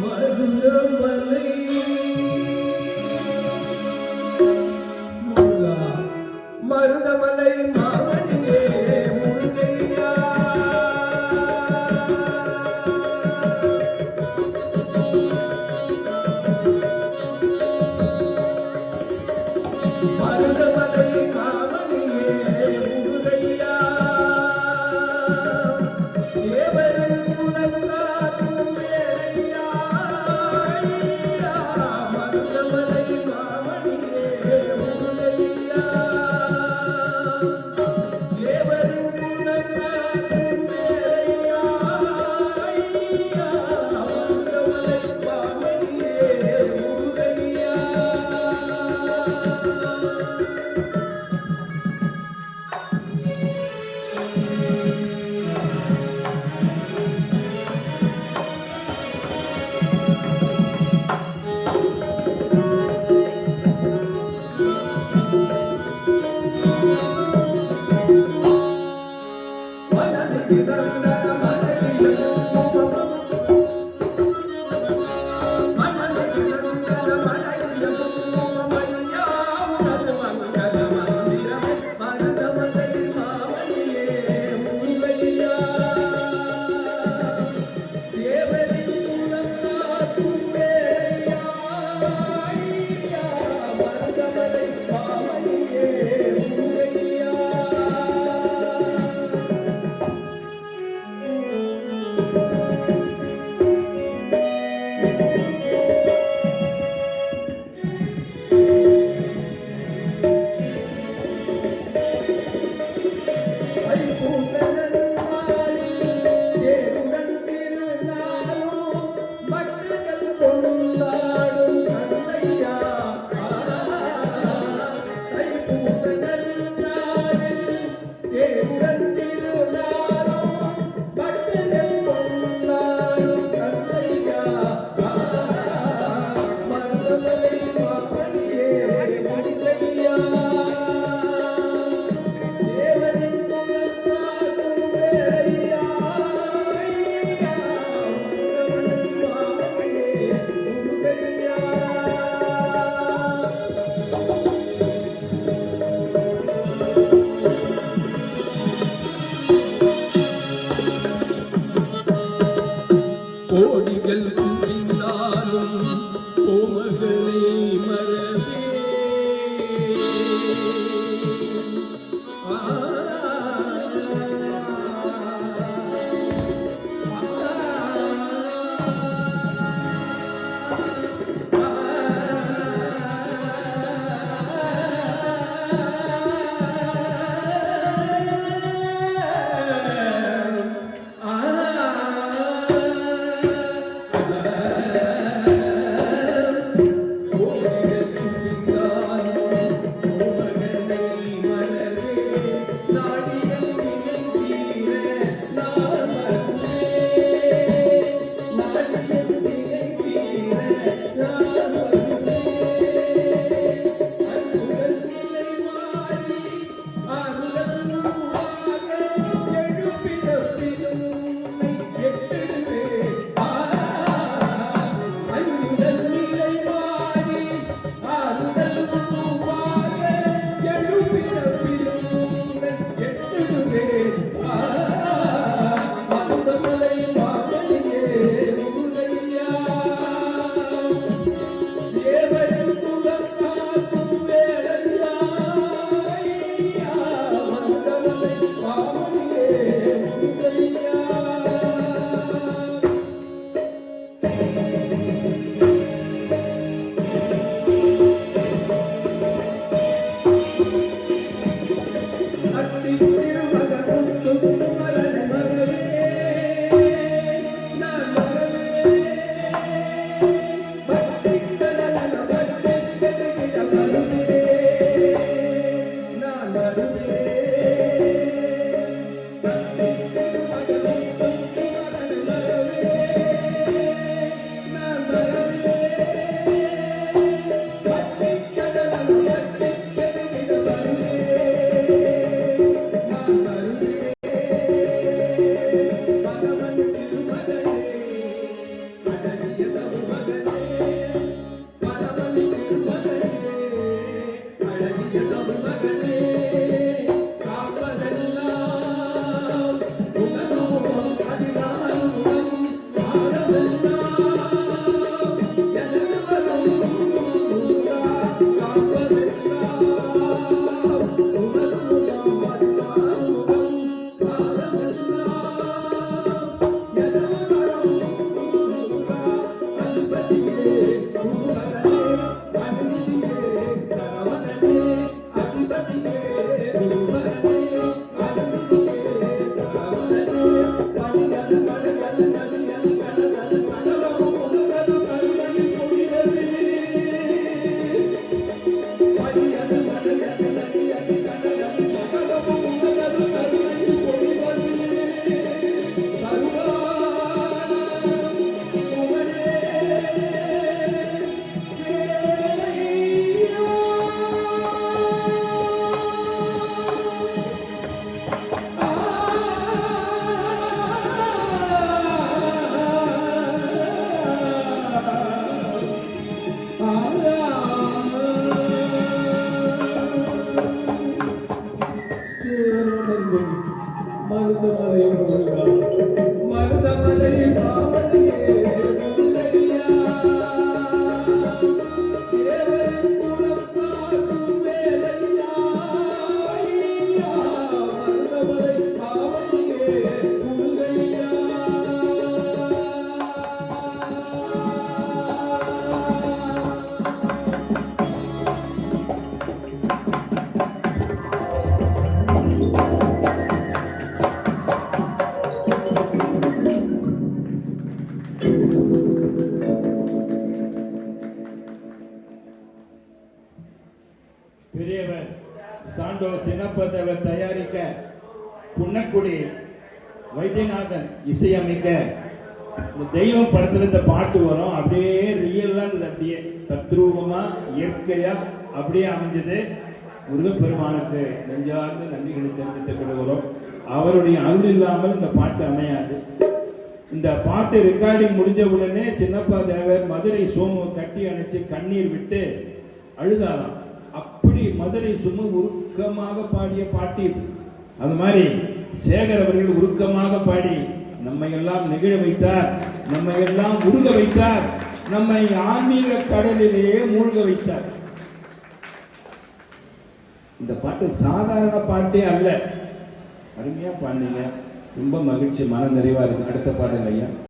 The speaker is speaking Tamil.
Marudhamalai Deus. Thank you. Marudhamalai பாவனை சின்னப்ப தயாரிக்க புன்னக்குடி வைத்தியநாதன் இசையமைக்க இந்த தெய்வம் படத்துல இந்த பாட்டு வரும். அப்படியே ரியலா இருந்தது அப்படியே தத்ரூபமா இயற்கையா அப்படியே அமைஞ்சது. முருகப்பெருமானுக்கு நெஞ்சார்ந்த நன்றிகளை தெரிவித்துக் கொள்கிறோம். அவருடைய அருள் இல்லாமல் இந்த பாட்டு அமையாது. இந்த பாட்டு ரெக்கார்டிங் முடிஞ்ச உடனே சின்னப்பா தேவர் மதுரை சோமுவை கட்டி அணைச்சு கண்ணீர் விட்டு அழுதாராம். அப்படி மதுரை சும்மா உருக்கமாக பாடிய பாட்டு. அது மாதிரி சேகர் அவர்கள் உருக்கமாக பாடி நம்மை எல்லாம் நெகிழ வைத்தார் நம்மை எல்லாம் உருக வைத்தார் நம்மை ஆன்மீக கடலிலேயே மூழ்க வைத்தார். இந்த பாட்டு சாதாரண பாட்டே அல்ல. அருமையா பாடினீங்க. ரொம்ப மகிழ்ச்சி மன நிறைவா இருக்கு. அடுத்த பாடல் ஐயா.